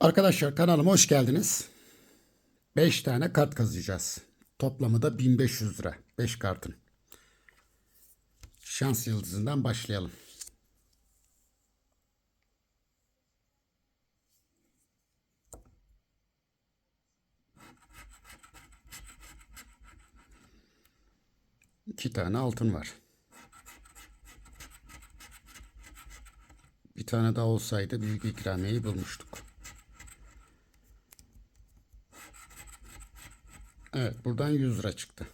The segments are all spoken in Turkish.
Arkadaşlar kanalıma hoş geldiniz. 5 tane kart kazıyacağız. Toplamı da 1500 lira. 5 kartın. Şans yıldızından başlayalım. İki tane altın var. Bir tane daha olsaydı büyük ikramiyeyi bulmuştuk. Evet buradan 100 lira çıktı.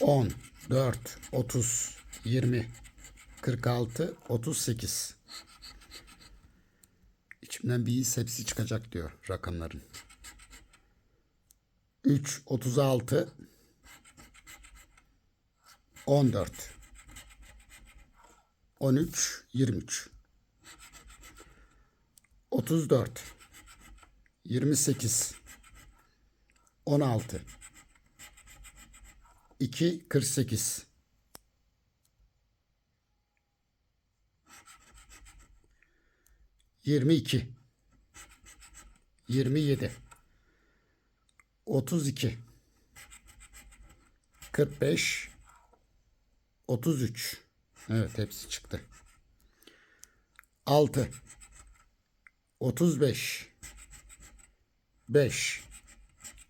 On, dört, otuz, yirmi, kırk altı, otuz sekiz. İçimden bir his hepsi çıkacak diyor rakamların. 3, 36, 14, 13, 23, 34, 28, 16, 2, 48, 22, 27, 32 45 33 Evet hepsi çıktı. 6 35 5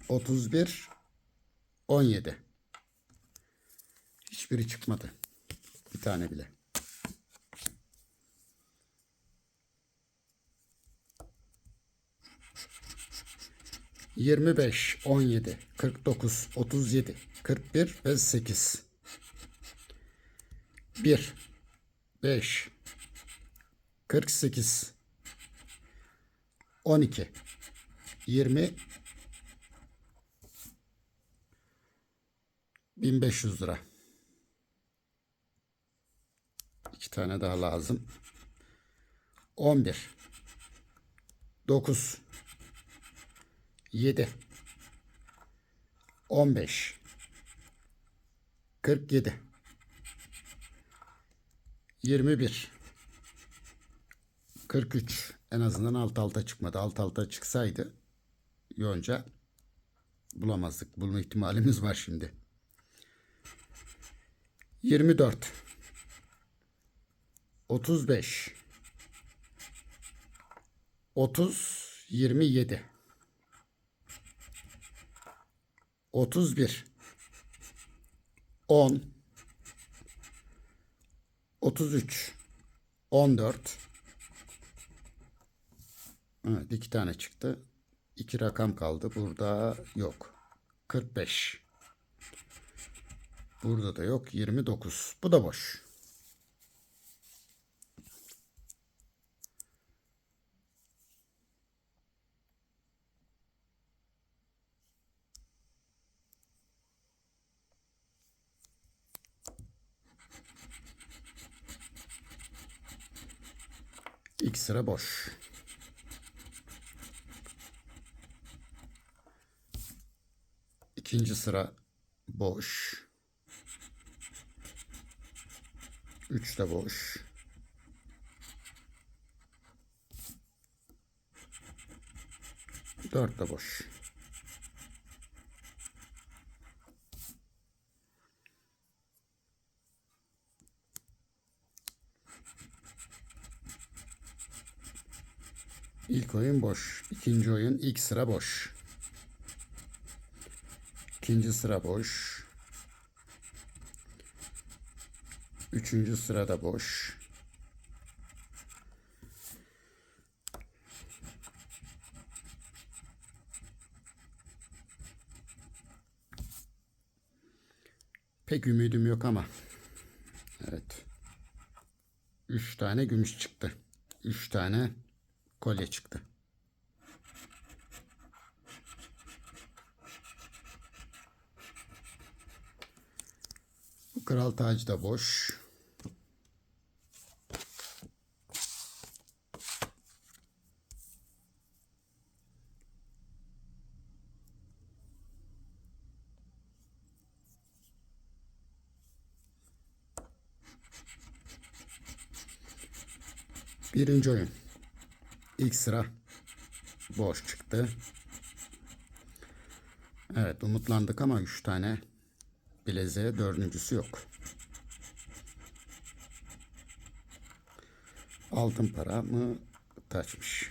31 17 Hiçbiri çıkmadı. Bir tane bile. Yirmi beş, on yedi, kırk dokuz, otuz yedi, kırk bir ve sekiz. Bir, beş, kırk sekiz, on iki, yirmi, bin beş yüz lira. İki tane daha lazım. On bir, dokuz, 7 15 47 21 43 en azından alt alta çıkmadı. Alt alta çıksaydı yonca bulamazdık. Bulma ihtimalimiz var şimdi. 24 35 30 27 31 10 33 14 Evet iki tane çıktı. İki rakam kaldı. Burada yok. 45 Burada da yok. 29 Bu da boş. İlk sıra boş. İkinci sıra boş. Üç de boş. Dört de boş. İlk oyun boş. İkinci oyun ilk sıra boş. İkinci sıra boş. Üçüncü sırada boş. Pek ümidim yok ama. Evet. Üç tane gümüş çıktı. Üç tane kolye çıktı. Bu kral tacı da boş. Birinci oyun. İlk sıra boş çıktı. Evet umutlandık ama 3 tane bileziğe dördüncüsü yok. Altın para mı taçmış.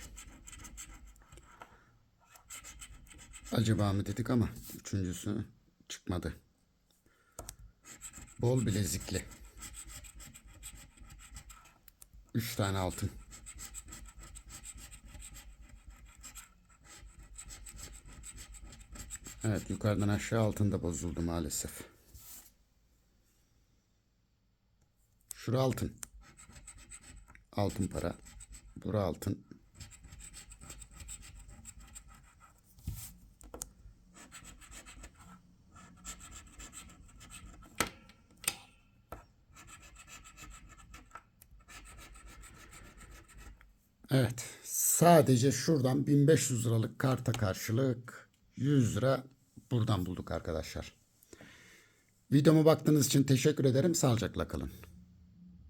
Acaba mı dedik ama üçüncüsü çıkmadı. Bol bilezikli. Üç tane altın. Evet yukarıdan aşağı altında bozuldu maalesef. Şura altın. Altın para. Bura altın. Evet. Sadece şuradan 1500 liralık karta karşılık 100 lira buradan bulduk arkadaşlar. Videoma baktığınız için teşekkür ederim. Sağlıcakla kalın.